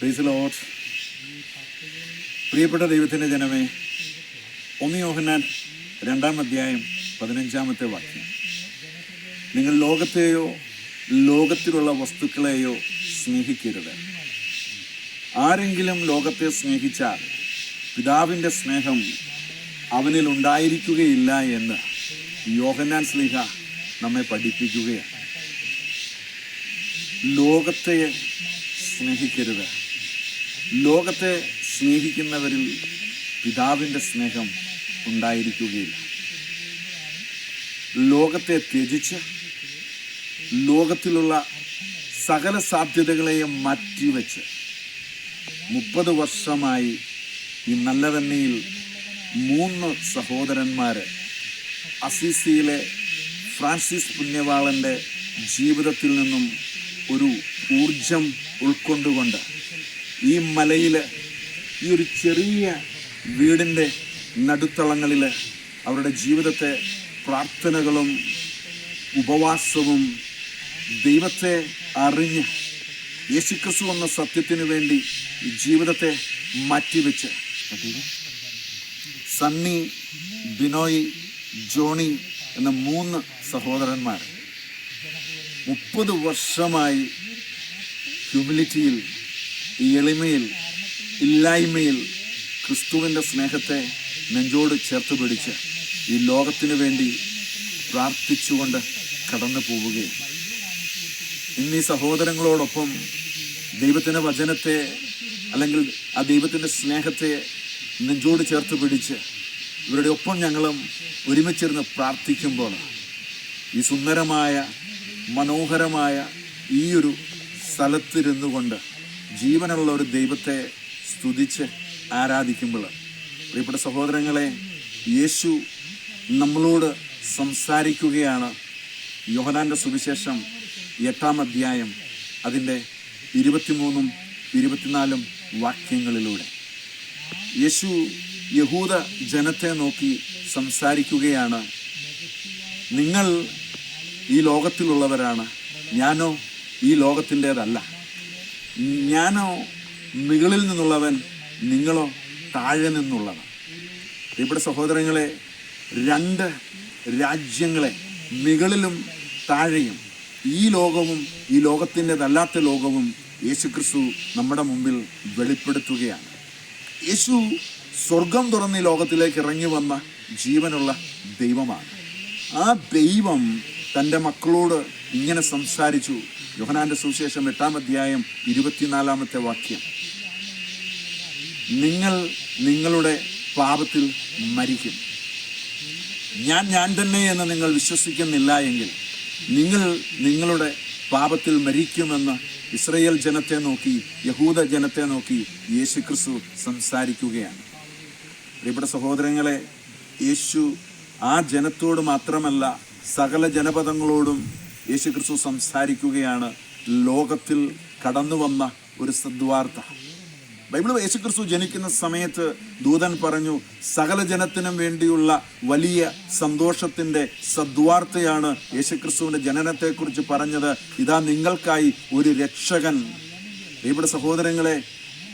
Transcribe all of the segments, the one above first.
പ്രീസ് ലോട്ട് പ്രിയപ്പെട്ട ദൈവത്തിന്റെ ജനമേ ഒന്ന് യോഹന്നാൻ രണ്ടാം അധ്യായം പതിനഞ്ചാമത്തെ വാക്യം. നിങ്ങൾ ലോകത്തെയോ ലോകത്തിലുള്ള വസ്തുക്കളെയോ സ്നേഹിക്കരുത്. ആരെങ്കിലും ലോകത്തെ സ്നേഹിച്ചാൽ പിതാവിന്റെ സ്നേഹം അവനിൽ ഉണ്ടായിരിക്കുകയില്ല എന്ന് യോഹന്നാൻ സ്നേഹ നമ്മെ പഠിപ്പിക്കുകയാണ്. ലോകത്തെ സ്നേഹിക്കരുത്. ലോകത്തെ സ്നേഹിക്കുന്നവരിൽ പിതാവിന്റെ സ്നേഹം ഉണ്ടായിരിക്കുകയില്ല. ലോകത്തെ ത്യജിച്ച് ലോകത്തിലുള്ള സകല സാധ്യതകളെയും മാറ്റിവെച്ച് മുപ്പത് വർഷമായി ഈ നല്ലതന്നെയിൽ മൂന്ന് സഹോദരന്മാർ അസീസിയിലെ ഫ്രാൻസിസ് പുണ്യവാളന്റെ ജീവിതത്തിൽ നിന്നും ഒരു ഊർജം ഉൾക്കൊണ്ടുകൊണ്ട് ഈ മലയിൽ ഈ ഒരു ചെറിയ വീടിന്റെ നടുത്തളങ്ങളിൽ അവരുടെ ജീവിതത്തെ പ്രാർത്ഥനകളും ഉപവാസവും ദൈവത്തെ അറിഞ്ഞ് യേശുക്രിസ്തു എന്ന സത്യത്തിന് വേണ്ടി ജീവിതത്തെ മാറ്റിവെച്ച്. സണ്ണി ബിനോയ് ജോണി എന്ന മൂന്ന് സഹോദരന്മാർ മുപ്പത് വർഷമായി ഹ്യൂമിലിറ്റിയിൽ ഈ എളിമയിൽ ഇല്ലായ്മയിൽ ക്രിസ്തുവിന്റെ സ്നേഹത്തെ നെഞ്ചോട് ചേർത്ത് പിടിച്ച് ഈ ലോകത്തിന് വേണ്ടി പ്രാർത്ഥിച്ചുകൊണ്ട് കടന്നു പോവുകയും. ഇന്ന് സഹോദരങ്ങളോടൊപ്പം ദൈവത്തിന്റെ വചനത്തെ അല്ലെങ്കിൽ ആ ദൈവത്തിന്റെ സ്നേഹത്തെ നെഞ്ചോട് ചേർത്ത് പിടിച്ച് ഇവരുടെ ഒപ്പം ഞങ്ങളും ഒരുമിച്ചിരുന്ന് പ്രാർത്ഥിക്കുമ്പോൾ ഈ സുന്ദരമായ മനോഹരമായ ഈ ഒരു സ്ഥലത്തിരുന്നു കൊണ്ട് ജീവനുള്ള ഒരു ദൈവത്തെ സ്തുതിച്ച് ആരാധിക്കുമ്പോൾ പ്രിയപ്പെട്ട സഹോദരങ്ങളെ യേശു നമ്മളോട് സംസാരിക്കുകയാണ്. യോഹനാന്റെ സുവിശേഷം എട്ടാം അധ്യായം അതിന്റെ ഇരുപത്തിമൂന്നും ഇരുപത്തിനാലും വാക്യങ്ങളിലൂടെ. യേശു യഹൂദ ജനത്തെ നോക്കി സംസാരിക്കുകയാണ്. നിങ്ങൾ ഈ ലോകത്തിലുള്ളവരാണ്. ഞാനോ ഈ ലോകത്തിന്റെതല്ല. ഞാനോ മുകളിൽ നിന്നുള്ളവൻ നിങ്ങളോ താഴെ നിന്നുള്ളവൻ? ഇവിടെ സഹോദരങ്ങളെ രണ്ട് രാജ്യങ്ങളെ മുകളിലും താഴെയും ഈ ലോകവും ഈ ലോകത്തിന്റെതല്ലാത്ത ലോകവും യേശുക്രിസ്തു നമ്മുടെ മുമ്പിൽ വെളിപ്പെടുത്തുകയാണ്. യേശു സ്വർഗം തുറന്ന് ലോകത്തിലേക്ക് ഇറങ്ങി വന്ന ജീവനുള്ള ദൈവമാണ്. ആ ദൈവം തന്റെ മക്കളോട് ഇങ്ങനെ സംസാരിച്ചു. യോഹനാന്റെ സുവിശേഷം എട്ടാം അധ്യായം ഇരുപത്തിനാലാമത്തെ വാക്യം. നിങ്ങൾ നിങ്ങളുടെ പാപത്തിൽ മരിക്കും. ഞാൻ ഞാൻ തന്നെ എന്ന് നിങ്ങൾ വിശ്വസിക്കുന്നില്ല എങ്കിൽ നിങ്ങൾ നിങ്ങളുടെ പാപത്തിൽ മരിക്കുമെന്ന് ഇസ്രയേൽ ജനത്തെ നോക്കി യഹൂദ ജനത്തെ നോക്കി യേശു ക്രിസ്തു സംസാരിക്കുകയാണ്. പ്രിയപ്പെട്ട സഹോദരങ്ങളെ യേശു ആ ജനത്തോട് മാത്രമല്ല സകല ജനപദങ്ങളോടും യേശു ക്രിസ്തു സംസാരിക്കുകയാണ്. ലോകത്തിൽ കടന്നു വന്ന ഒരു സദ്വാർത്ത. ബൈബിൾ യേശുക്രിസ്തു ജനിക്കുന്ന സമയത്ത് ദൂതൻ പറഞ്ഞു സകല ജനത്തിനും വേണ്ടിയുള്ള വലിയ സന്തോഷത്തിന്റെ സദ്വാർത്തയാണ് യേശുക്രിസ്തുവിന്റെ ജനനത്തെക്കുറിച്ച് പറഞ്ഞത്. ഇതാ നിങ്ങൾക്കായി ഒരു രക്ഷകൻ. ഇവിടെ സഹോദരങ്ങളെ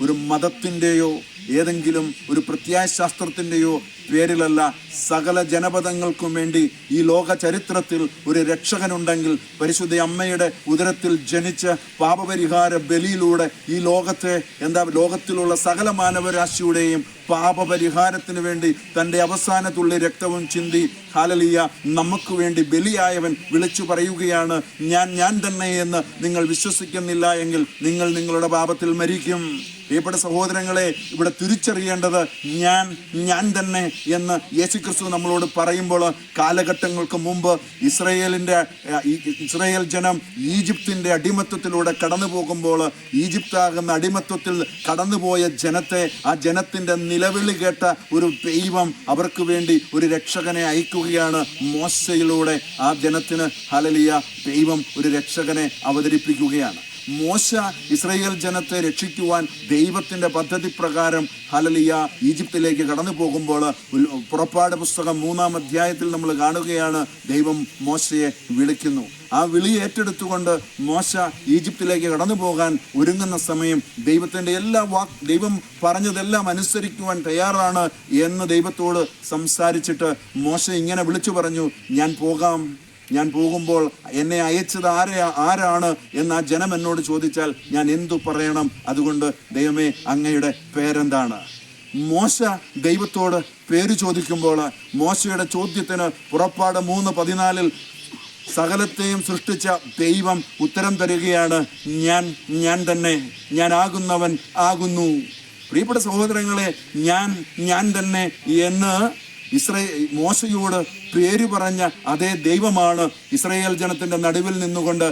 ഒരു മതത്തിന്റെയോ ഏതെങ്കിലും ഒരു പ്രത്യാശാസ്ത്രത്തിന്റെയോ പേരിലല്ല സകല ജനപദങ്ങൾക്കും വേണ്ടി ഈ ലോക ചരിത്രത്തിൽ ഒരു രക്ഷകനുണ്ടെങ്കിൽ പരിശുദ്ധ അമ്മയുടെ ഉദരത്തിൽ ജനിച്ച് പാപപരിഹാര ബലിയിലൂടെ ഈ ലോകത്തെ എന്താ ലോകത്തിലുള്ള സകല മാനവരാശിയുടെയും പാപപരിഹാരത്തിന് വേണ്ടി തന്റെ അവസാനത്തുള്ള രക്തവും ചിന്തി ഹാലലിയ നമുക്ക് വേണ്ടി ബലിയായവൻ വിളിച്ചു പറയുകയാണ്. ഞാൻ ഞാൻ തന്നെ എന്ന് നിങ്ങൾ വിശ്വസിക്കുന്നില്ല എങ്കിൽ നിങ്ങൾ നിങ്ങളുടെ പാപത്തിൽ മരിക്കും. പ്രിയപ്പെട്ട സഹോദരങ്ങളെ ഇവിടെ തിരിച്ചറിയേണ്ടത് ഞാൻ ഞാൻ തന്നെ എന്ന് യേശുക്രിസ്തു നമ്മളോട് പറയുമ്പോൾ കാലഘട്ടങ്ങൾക്ക് മുമ്പ് ഇസ്രയേലിന്റെ ഇസ്രയേൽ ജനം ഈജിപ്തിന്റെ അടിമത്വത്തിലൂടെ കടന്നു പോകുമ്പോൾ ഈജിപ്താകുന്ന അടിമത്വത്തിൽ കടന്നുപോയ ജനത്തെ ആ ജനത്തിന്റെ നിലവിളി കേട്ട ഒരു ദൈവം അവർക്ക് വേണ്ടി ഒരു രക്ഷകനെ അയക്കുകയാണ് മോശയിലൂടെ ആ ജനത്തിന്. ഹലലിയ ദൈവം ഒരു രക്ഷകനെ അവതരിപ്പിക്കുകയാണ്. മോശ ഇസ്രയേൽ ജനത്തെ രക്ഷിക്കുവാൻ ദൈവത്തിന്റെ പദ്ധതി പ്രകാരം ഹലലിയ ഈജിപ്തിലേക്ക് കടന്നു പോകുമ്പോൾ പുറപ്പാട് പുസ്തകം മൂന്നാം അധ്യായത്തിൽ നമ്മൾ കാണുകയാണ് ദൈവം മോശയെ വിളിക്കുന്നു. ആ വിളി ഏറ്റെടുത്തുകൊണ്ട് മോശ ഈജിപ്തിലേക്ക് കടന്നു പോകാൻ ഒരുങ്ങുന്ന സമയം ദൈവത്തിന്റെ എല്ലാ വാക് ദൈവം പറഞ്ഞതെല്ലാം അനുസരിക്കുവാൻ തയ്യാറാണ് എന്ന് ദൈവത്തോട് സംസാരിച്ചിട്ട് മോശ ഇങ്ങനെ വിളിച്ചു പറഞ്ഞു ഞാൻ പോകാം. ഞാൻ പോകുമ്പോൾ എന്നെ അയച്ചത് ആരെയാ ആരാണ് എന്ന് ആ ജനം എന്നോട് ചോദിച്ചാൽ ഞാൻ എന്തു പറയണം? അതുകൊണ്ട് ദൈവമേ അങ്ങയുടെ പേരെന്താണ്? മോശ ദൈവത്തോട് പേര് ചോദിക്കുമ്പോൾ മോശയുടെ ചോദ്യത്തിന് പുറപ്പാട് മൂന്ന് പതിനാലിൽ സകലത്തെയും സൃഷ്ടിച്ച ദൈവം ഉത്തരം തരികയാണ്. ഞാൻ ഞാൻ തന്നെ ഞാൻ ആകുന്നവൻ ആകുന്നു. പ്രിയപ്പെട്ട സഹോദരങ്ങളെ ഞാൻ ഞാൻ തന്നെ എന്ന് ഇസ്രേ മോശയോട് പേര് പറഞ്ഞ അതേ ദൈവമാണ് ഇസ്രയേൽ ജനത്തിന്റെ നടുവിൽ നിന്നുകൊണ്ട്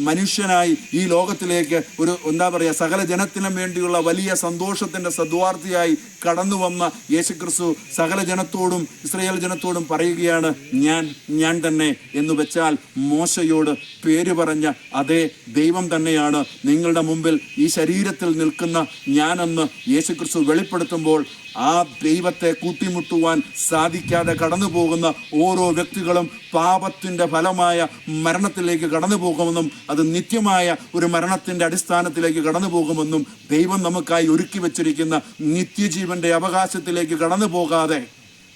മനുഷ്യനായി ഈ ലോകത്തിലേക്ക് ഒരു എന്താ പറയുക സകല ജനത്തിനും വേണ്ടിയുള്ള വലിയ സന്തോഷത്തിന്റെ സദ്വാർത്ഥിയായി കടന്നു വന്ന യേശുക്രിസ്തു സകല ജനത്തോടും ഇസ്രയേൽ ജനത്തോടും പറയുകയാണ് ഞാൻ ഞാൻ തന്നെ എന്ന് വെച്ചാൽ മോശയോട് പേര് പറഞ്ഞ അതേ ദൈവം തന്നെയാണ് നിങ്ങളുടെ മുമ്പിൽ ഈ ശരീരത്തിൽ നിൽക്കുന്ന ഞാനെന്ന് യേശുക്രിസ്തു വെളിപ്പെടുത്തുമ്പോൾ ആ ദൈവത്തെ കൂട്ടിമുട്ടുവാൻ സാധിക്കാതെ കടന്നു പോകുന്ന ഓരോ വ്യക്തികളും പാപത്തിന്റെ ഫലമായ മരണത്തിലേക്ക് കടന്നു പോകുമെന്നും അത് നിത്യമായ ഒരു മരണത്തിന്റെ അടിസ്ഥാനത്തിലേക്ക് കടന്നു പോകുമെന്നും ദൈവം നമുക്കായി ഒരുക്കി വച്ചിരിക്കുന്ന നിത്യജീവന്റെ അവകാശത്തിലേക്ക് കടന്നു പോകാതെ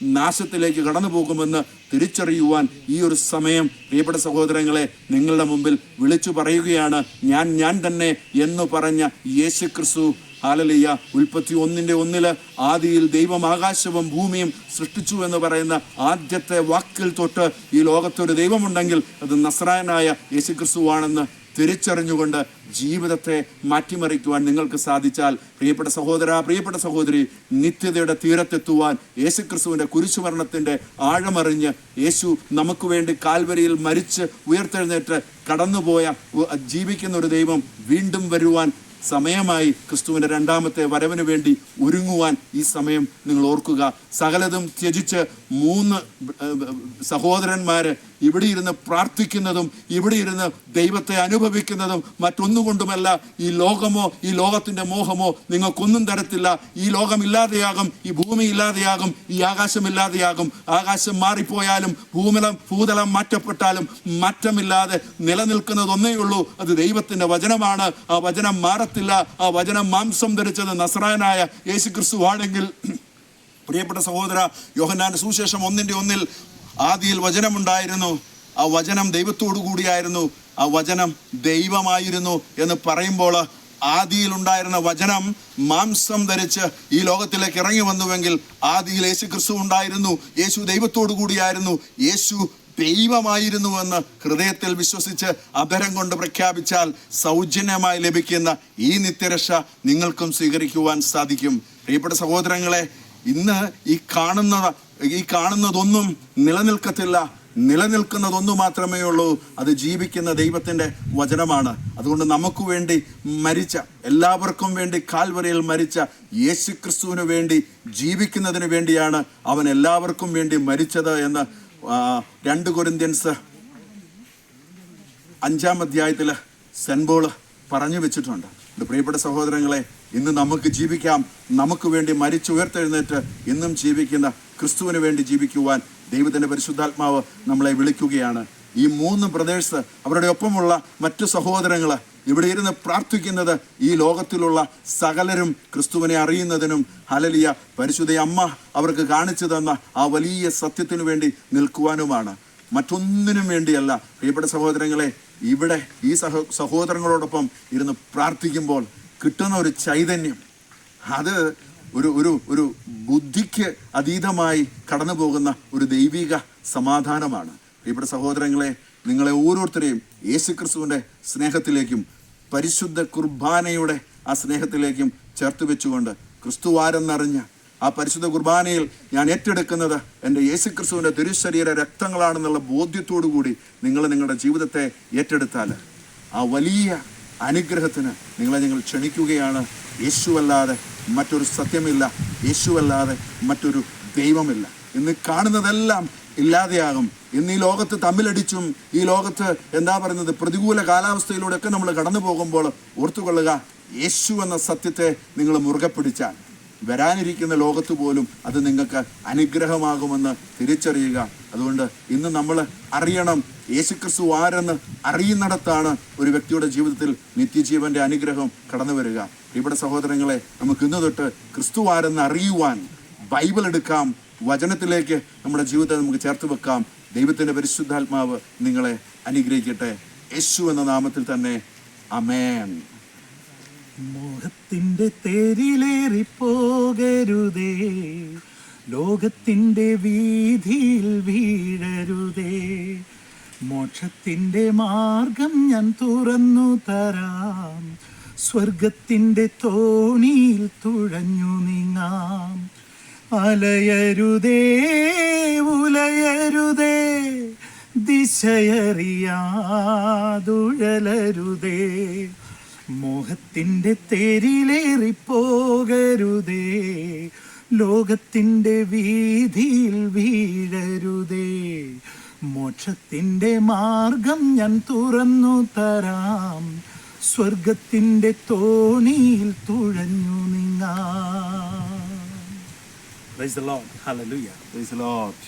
നാശത്തിലേക്ക് കടന്നു പോകുമെന്ന് തിരിച്ചറിയുവാൻ ഈ ഒരു സമയം പ്രിയപ്പെട്ട സഹോദരങ്ങളെ നിങ്ങളുടെ മുമ്പിൽ വിളിച്ചു പറയുകയാണ് ഞാൻ ഞാൻ തന്നെ എന്ന് പറഞ്ഞ യേശു ഹാലലിയ ഉൽപ്പത്തി ഒന്നിന്റെ ഒന്നിൽ ആദിയിൽ ദൈവം ആകാശവും ഭൂമിയും സൃഷ്ടിച്ചു എന്ന് പറയുന്ന ആദ്യത്തെ വാക്കിൽ തൊട്ട് ഈ ലോകത്തൊരു ദൈവമുണ്ടെങ്കിൽ അത് നസ്രായനായ യേശുക്രിസ്തുവാണെന്ന് തിരിച്ചറിഞ്ഞുകൊണ്ട് ജീവിതത്തെ മാറ്റിമറിക്കുവാൻ നിങ്ങൾക്ക് സാധിച്ചാൽ പ്രിയപ്പെട്ട സഹോദര പ്രിയപ്പെട്ട സഹോദരി നിത്യതയുടെ തീരത്തെത്തുവാൻ യേശുക്രിസ്തുവിന്റെ കുരിശുമരണത്തിന്റെ ആഴമറിഞ്ഞ് യേശു നമുക്ക് വേണ്ടി കാൽവരിയിൽ മരിച്ച് ഉയർത്തെഴുന്നേറ്റ് കടന്നുപോയ ജീവിക്കുന്ന ഒരു ദൈവം വീണ്ടും വരുവാൻ സമയമായി ക്രിസ്തുവിന്റെ രണ്ടാമത്തെ വരവിന് വേണ്ടി ഒരുങ്ങുവാൻ ഈ സമയം നിങ്ങൾ ഓർക്കുക. സകലതും ത്യജിച്ച് മൂന്ന് സഹോദരന്മാര് ഇവിടെ ഇരുന്ന് പ്രാർത്ഥിക്കുന്നതും ഇവിടെ ഇരുന്ന് ദൈവത്തെ അനുഭവിക്കുന്നതും മറ്റൊന്നും കൊണ്ടുമല്ല ഈ ലോകമോ ഈ ലോകത്തിന്റെ മോഹമോ നിങ്ങൾക്കൊന്നും തരത്തില്ല. ഈ ലോകം ഇല്ലാതെയാകും ഈ ഭൂമി ഇല്ലാതെയാകും ഈ ആകാശം ഇല്ലാതെയാകും ആകാശം മാറിപ്പോയാലും ഭൂമിലം ഭൂതലം മാറ്റപ്പെട്ടാലും മാറ്റമില്ലാതെ നിലനിൽക്കുന്നത് ഒന്നേ ഉള്ളൂ. അത് ദൈവത്തിന്റെ വചനമാണ്. ആ വചനം മാറത്തില്ല. ആ വചനം മാംസം ധരിച്ചത് നസ്രാനായ യേശു ക്രിസ്തു ആണെങ്കിൽ. പ്രിയപ്പെട്ട സഹോദര യോഹന്നാന്റെ സുവിശേഷം ഒന്നിന്റെ ഒന്നിൽ ആദിയിൽ വചനമുണ്ടായിരുന്നു. ആ വചനം ദൈവത്തോടു കൂടിയായിരുന്നു. ആ വചനം ദൈവമായിരുന്നു എന്ന് പറയുമ്പോൾ ആദിയിൽ ഉണ്ടായിരുന്ന വചനം മാംസം ധരിച്ച് ഈ ലോകത്തിലേക്ക് ഇറങ്ങി വന്നുവെങ്കിൽ ആദിയിൽ യേശു ക്രിസ്തു ഉണ്ടായിരുന്നു. യേശു ദൈവത്തോടു കൂടിയായിരുന്നു. യേശു ദൈവമായിരുന്നു എന്ന് ഹൃദയത്തിൽ വിശ്വസിച്ച് അപരം കൊണ്ട് പ്രഖ്യാപിച്ചാൽ സൗജന്യമായി ലഭിക്കുന്ന ഈ നിത്യരക്ഷ നിങ്ങൾക്കും സ്വീകരിക്കുവാൻ സാധിക്കും. പ്രിയപ്പെട്ട സഹോദരങ്ങളെ ഇന്ന് ഈ കാണുന്ന ഈ കാണുന്നതൊന്നും നിലനിൽക്കത്തില്ല. നിലനിൽക്കുന്നതൊന്നു മാത്രമേ ഉള്ളൂ. അത് ജീവിക്കുന്ന ദൈവത്തിന്റെ വചനമാണ്. അതുകൊണ്ട് നമുക്ക് വേണ്ടി മരിച്ച എല്ലാവർക്കും വേണ്ടി കാൽവരയിൽ മരിച്ച യേശു ക്രിസ്തുവിന് വേണ്ടി ജീവിക്കുന്നതിന് വേണ്ടിയാണ് അവൻ എല്ലാവർക്കും വേണ്ടി മരിച്ചത് എന്ന് രണ്ട് കൊരിന്ത്യൻസ് അഞ്ചാം അധ്യായത്തിൽ സെൻബോൾ പറഞ്ഞു വെച്ചിട്ടുണ്ട്. ഇത് പ്രിയപ്പെട്ട സഹോദരങ്ങളെ ഇന്ന് നമുക്ക് ജീവിക്കാം. നമുക്ക് വേണ്ടി മരിച്ചുയർത്തെഴുന്നേറ്റ് ഇന്നും ജീവിക്കുന്ന ക്രിസ്തുവിന് വേണ്ടി ജീവിക്കുവാൻ ദൈവത്തിന്റെ പരിശുദ്ധാത്മാവ് നമ്മളെ വിളിക്കുകയാണ്. ഈ മൂന്ന് ബ്രദേഴ്സ് അവരുടെ ഒപ്പമുള്ള മറ്റു സഹോദരങ്ങൾ ഇവിടെ ഇരുന്ന് പ്രാർത്ഥിക്കുന്നത് ഈ ലോകത്തിലുള്ള സകലരും ക്രിസ്തുവിനെ അറിയുന്നതിനും ഹലലിയ പരിശുദ്ധ അമ്മ അവർക്ക് കാണിച്ചു തന്ന ആ വലിയ സത്യത്തിനു വേണ്ടി നിൽക്കുവാനുമാണ്. മറ്റൊന്നിനും വേണ്ടിയല്ല. പ്രിയപ്പെട്ട സഹോദരങ്ങളെ ഇവിടെ ഈ സഹ സഹോദരങ്ങളോടൊപ്പം ഇരുന്ന് പ്രാർത്ഥിക്കുമ്പോൾ കിട്ടുന്ന ഒരു ചൈതന്യം. അത് ഒരു ഒരു ഒരു ബുദ്ധിക്ക് അതീതമായി കടന്നു പോകുന്ന ഒരു ദൈവിക സമാധാനമാണ്. പ്രിയപ്പെട്ട സഹോദരങ്ങളെ നിങ്ങളെ ഓരോരുത്തരെയും യേശുക്രിസ്തുവിന്റെ സ്നേഹത്തിലേക്കും പരിശുദ്ധ കുർബാനയുടെ ആ സ്നേഹത്തിലേക്കും ചേർത്ത് വെച്ചുകൊണ്ട് ക്രിസ്തു ആരെന്നറിഞ്ഞ് ആ പരിശുദ്ധ കുർബാനയിൽ ഞാൻ ഏറ്റെടുക്കുന്നത് എന്റെ യേശുക്രിസ്തുവിന്റെ തിരുശരീര രക്തങ്ങളാണെന്നുള്ള ബോധ്യത്തോടു കൂടി നിങ്ങൾ നിങ്ങളുടെ ജീവിതത്തെ ഏറ്റെടുത്താൽ ആ വലിയ അനുഗ്രഹത്തിന് നിങ്ങളെ ഞങ്ങൾ ക്ഷണിക്കുകയാണ്. യേശുവല്ലാതെ മറ്റൊരു സത്യമില്ല. യേശുവല്ലാതെ മറ്റൊരു ദൈവമില്ല. ഇന്ന് കാണുന്നതെല്ലാം ഇല്ലാതെയാകും. ഇന്ന് ഈ ലോകത്ത് തമ്മിലടിച്ചും ഈ ലോകത്ത് എന്താ പറയുന്നത് പ്രതികൂല കാലാവസ്ഥയിലൂടെ ഒക്കെ നമ്മൾ കടന്നു പോകുമ്പോൾ ഓർത്തുകൊള്ളുക യേശു എന്ന സത്യത്തെ നിങ്ങൾ മുറുകെ പിടിച്ചാൽ വരാനിരിക്കുന്ന ലോകത്ത് പോലും അത് നിങ്ങൾക്ക് അനുഗ്രഹമാകുമെന്ന് തിരിച്ചറിയുക. അതുകൊണ്ട് ഇന്ന് നമ്മൾ അറിയണം. യേശുക്രിസ്തു ആരെന്ന് അറിയുന്നിടത്താണ് ഒരു വ്യക്തിയുടെ ജീവിതത്തിൽ നിത്യജീവന്റെ അനുഗ്രഹം കടന്നു വരിക. ഇവിടെ സഹോദരങ്ങളെ നമുക്ക് ഇന്ന് തൊട്ട് ക്രിസ്തു ആരെന്ന് അറിയുവാൻ ബൈബിൾ എടുക്കാം. വചനത്തിലേക്ക് നമ്മുടെ ജീവിതത്തെ നമുക്ക് ചേർത്ത് വെക്കാം. ദൈവത്തിന്റെ പരിശുദ്ധാത്മാവ് നിങ്ങളെ അനുഗ്രഹിക്കട്ടെ. യേശു എന്ന നാമത്തിൽ തന്നെ. അമേൻ മോഹത്തിന്റെ തേരിലേറി പോകരുതേ ലോകത്തിന്റെ വീതിയിൽ വീഴരുതേ. മോക്ഷത്തിന്റെ മാർഗം ഞാൻ തുറന്നു തരാം. സ്വർഗത്തിന്റെ തോണിയിൽ തുഴഞ്ഞു നീങ്ങാം. അലയരുതേ ഉലയരുതേ ദിശയറിയാതുഴലരുതേ. മോഹത്തിന്റെ തേരിലേറി പോകരുതേ ലോകത്തിന്റെ വീതിയിൽ വീഴരുതേ മോക്ഷത്തിന്റെ മാർഗം ഞാൻ തുറന്നു തരാം സ്വർഗത്തിന്റെ തോണിയിൽ തുഴഞ്ഞു നിങ്ങാം Praise the Lord. Hallelujah. Praise the Lord.